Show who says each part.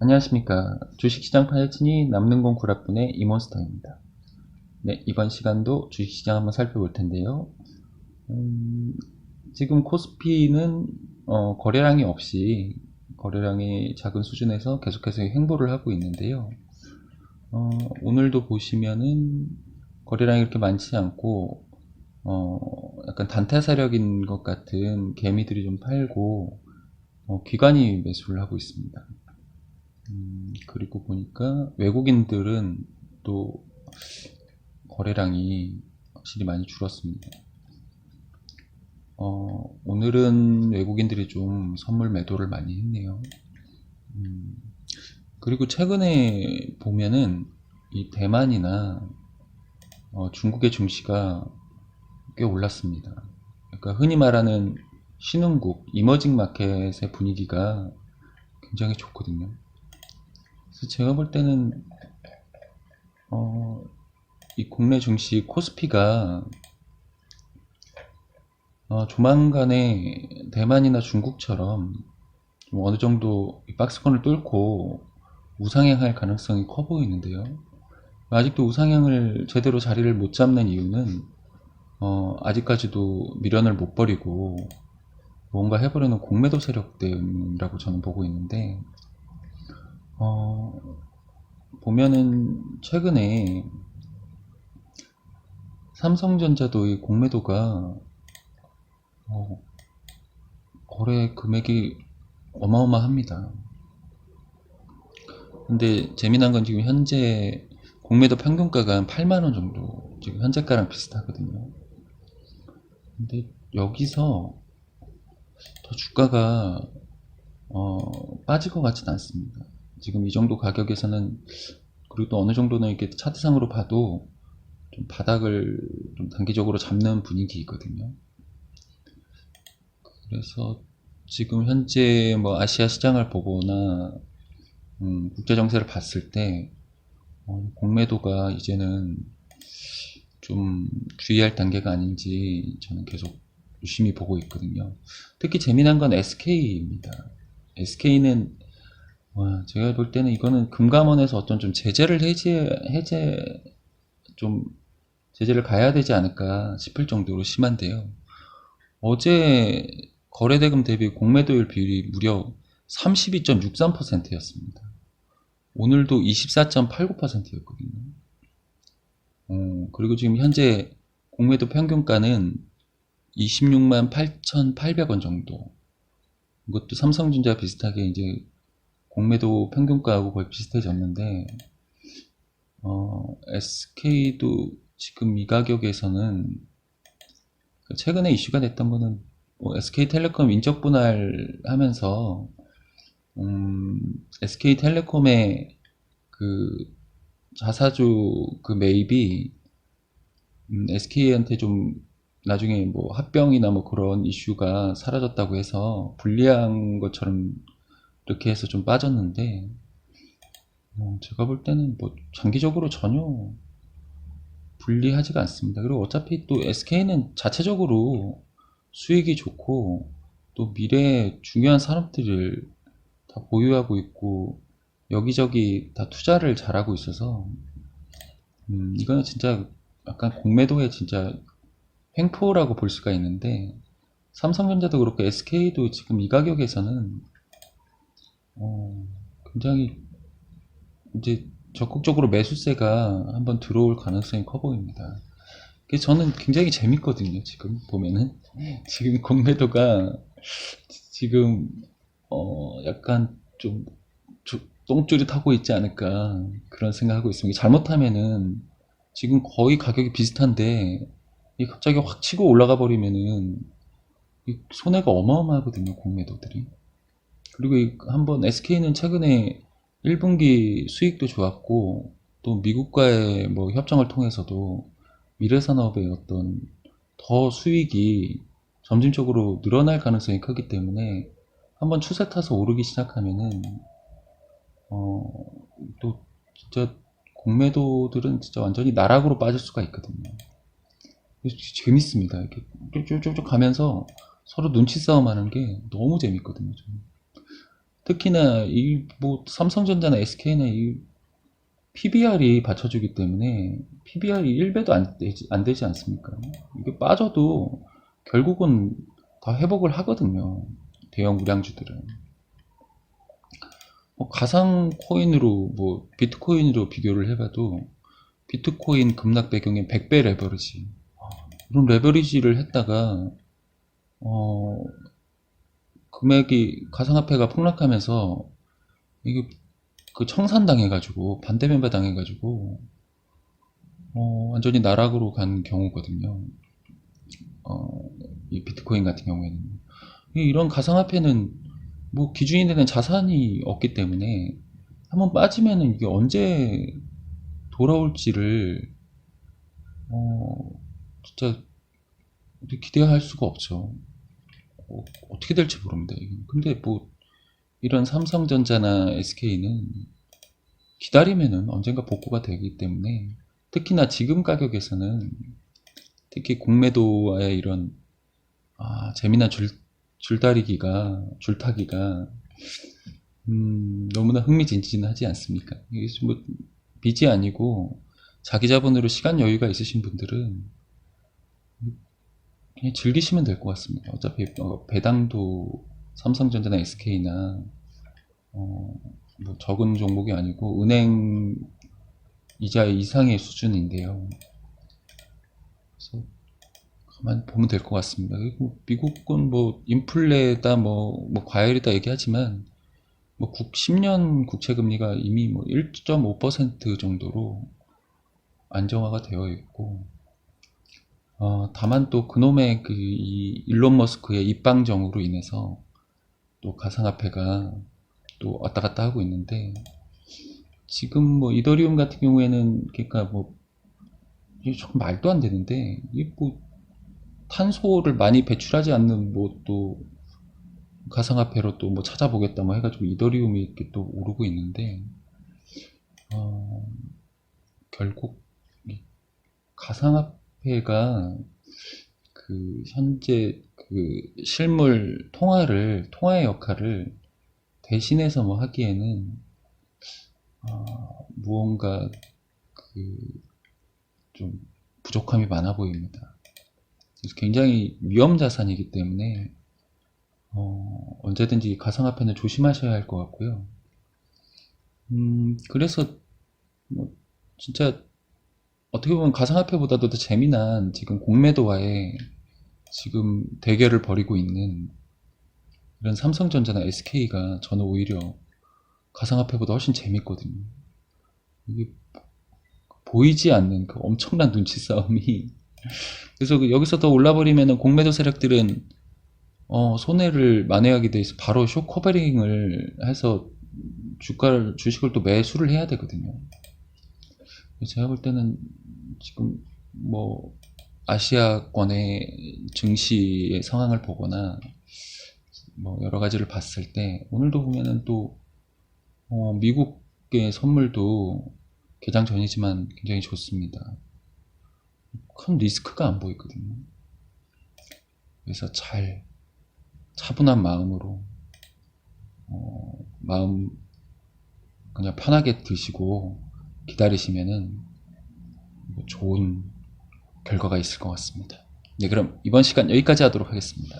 Speaker 1: 안녕하십니까. 주식시장 파헤치니 남는 공 구라분의 이몬스터입니다. 네, 이번 시간도 주식시장 한번 살펴볼 텐데요. 음, 지금 코스피는 어, 거래량이 없이 거래량이 작은 수준에서 계속해서 횡보를 하고 있는데요. 어, 오늘도 보시면은 거래량이 이렇게 많지 않고 어, 약간 단타 세력인 것 같은 개미들이 좀 팔고 어, 기관이 매수를 하고 있습니다. 음, 그리고 보니까 외국인들은 또 거래량이 확실히 많이 줄었습니다. 어, 오늘은 외국인들이 좀 선물 매도를 많이 했네요. 음, 그리고 최근에 보면은 이 대만이나 어, 중국의 증시가 꽤 올랐습니다. 그러니까 흔히 말하는 신흥국, 이머징 마켓의 분위기가 굉장히 좋거든요. 그래서 제가 볼 때는 어, 이 국내 증시 코스피가 어, 조만간에 대만이나 중국처럼 좀 어느 정도 이 박스권을 뚫고 우상향할 가능성이 커 보이는데요. 아직도 우상향을 제대로 자리를 못 잡는 이유는 어, 아직까지도 미련을 못 버리고 뭔가 해보려는 공매도 세력 때문이라고 저는 보고 있는데 어, 보면은 최근에 삼성전자도 이 공매도가 어, 거래 금액이 어마어마합니다. 근데 재미난 건 지금 현재 공매도 평균가가 한 8만원 정도 지금 현재가랑 비슷하거든요. 근데 여기서 더 주가가 어, 빠질 것 같지는 않습니다. 지금 이 정도 가격에서는 그리고 또 어느 정도는 이렇게 차트상으로 봐도 좀 바닥을 좀 단기적으로 잡는 분위기거든요. 그래서 지금 현재 뭐 아시아 시장을 보거나 음, 국제 정세를 봤을 때 어, 공매도가 이제는 좀 주의할 단계가 아닌지 저는 계속 유심히 보고 있거든요. 특히 재미난 건 SK입니다. SK는 와, 제가 볼 때는 이거는 금감원에서 어떤 좀 제재를 해제 해제 좀 제재를 가야 되지 않을까 싶을 정도로 심한데요. 어제 거래대금 대비 공매도율 비율이 무려 32.63%였습니다. 오늘도 24.89%였거든요. 어, 그리고 지금 현재 공매도 평균가는 26만 8,800원 정도. 이것도 삼성전자 비슷하게 이제 공매도 평균가하고 거의 비슷해졌는데, 어, SK도 지금 이 가격에서는 최근에 이슈가 됐던 거는 뭐 SK텔레콤 인적 분할 하면서 음, SK텔레콤의 그 자사주 그 매입이 음, SK한테 좀 나중에 뭐 합병이나 뭐 그런 이슈가 사라졌다고 해서 불리한 것처럼 이렇게 해서 좀 빠졌는데 어, 제가 볼 때는 뭐 장기적으로 전혀 불리하지가 않습니다. 그리고 어차피 또 SK는 자체적으로 수익이 좋고 또 미래에 중요한 산업들을 다 보유하고 있고 여기저기 다 투자를 잘하고 있어서 음, 이거는 진짜 약간 공매도의 진짜 횡포라고 볼 수가 있는데 삼성전자도 그렇고 SK도 지금 이 가격에서는 어, 굉장히 이제 적극적으로 매수세가 한번 들어올 가능성이 커 보입니다. 그래서 저는 굉장히 재밌거든요. 지금 보면은 지금 공매도가 지금 어 약간 좀 똥줄이 타고 있지 않을까 그런 생각하고 있습니다. 잘못하면은 지금 거의 가격이 비슷한데 이 갑자기 확 치고 올라가 버리면은 이 손해가 어마어마하거든요. 공매도들이. 그리고 이 한번 SK는 최근에 1분기 수익도 좋았고 또 미국과의 뭐 협정을 통해서도 미래산업의 어떤 더 수익이 점진적으로 늘어날 가능성이 크기 때문에 한번 추세 타서 오르기 시작하면은 어 또 진짜 공매도들은 진짜 완전히 나락으로 빠질 수가 있거든요. 재밌습니다. 이렇게 쭉쭉쭉 가면서 서로 눈치 싸움 하는 게 너무 재밌거든요. 저는. 특히나 이 뭐 삼성전자나 SK나 이 PBR이 받쳐주기 때문에 PBR이 1배도 안 되지, 안 되지 않습니까? 이게 빠져도 결국은 다 회복을 하거든요. 대형 우량주들은. 뭐 가상 코인으로 뭐 비트코인으로 비교를 해봐도 비트코인 급락 배경에 100배 레버리지 이런 레버리지를 했다가 어 금액이 가상화폐가 폭락하면서 이게 그 청산당해가지고 반대 매매 당해가지고 어 완전히 나락으로 간 경우거든요. 어 이 비트코인 같은 경우에는 이- 이런 가상화폐는 뭐 기준이 되는 자산이 없기 때문에 한번 빠지면은 이게 언제 돌아올지를 어 진짜 기대할 수가 없죠. 어, 어떻게 될지 모릅니다. 근데 뭐 이런 삼성전자나 SK는 기다리면은 언젠가 복구가 되기 때문에 특히나 지금 가격에서는 특히 공매도와의 이런 아, 재미난 줄, 줄다리기가 줄타기가 음, 너무나 흥미진진하지 않습니까? 이게 좀뭐 빚이 아니고 자기 자본으로 시간 여유가 있으신 분들은 즐기시면 될 것 같습니다. 어차피 어, 배당도 삼성전자나 SK나 어, 뭐 적은 종목이 아니고 은행 이자 이상의 수준인데요. 그래서 가만 보면 될 것 같습니다. 그리고 미국은 뭐 인플레다 뭐, 뭐 과열이다 얘기하지만 뭐 국, 10년 국채 금리가 이미 뭐 1.5% 정도로 안정화가 되어 있고 어, 다만 또 그놈의 그 이 일론 머스크의 입방정으로 인해서 또 가상화폐가 또 왔다 갔다 하고 있는데 지금 뭐 이더리움 같은 경우에는 그러니까 뭐 이게 좀 말도 안 되는데 이게 뭐 탄소를 많이 배출하지 않는 뭐 또 가상화폐로 또 뭐 찾아보겠다 뭐 해가지고 이더리움이 이렇게 또 오르고 있는데 어, 결국 이 가상화폐 가 그 현재 그 실물 통화를 통화의 역할을 대신해서 뭐 하기에는 아, 무언가 그 좀 부족함이 많아 보입니다. 그래서 굉장히 위험 자산이기 때문에 어, 언제든지 가상화폐는 조심하셔야 할 것 같고요. 음, 그래서 뭐 진짜 어떻게 보면 가상화폐보다도 더 재미난 지금 공매도와의 지금 대결을 벌이고 있는 이런 삼성전자나 SK가 저는 오히려 가상화폐보다 훨씬 재밌거든요. 이게 보이지 않는 그 엄청난 눈치 싸움이 그래서 그 여기서 더 올라버리면은 공매도 세력들은 어, 손해를 만회하게 돼 있어 바로 쇼 커버링을 해서 주가를 주식을 또 매수를 해야 되거든요. 제가 볼 때는 지금 뭐 아시아권의 증시의 상황을 보거나 뭐 여러 가지를 봤을 때 오늘도 보면은 또 어, 미국의 선물도 개장 전이지만 굉장히 좋습니다. 큰 리스크가 안 보이거든요. 그래서 잘 차분한 마음으로 어, 마음 그냥 편하게 드시고 기다리시면은 뭐 좋은 결과가 있을 것 같습니다. 네, 그럼 이번 시간 여기까지 하도록 하겠습니다.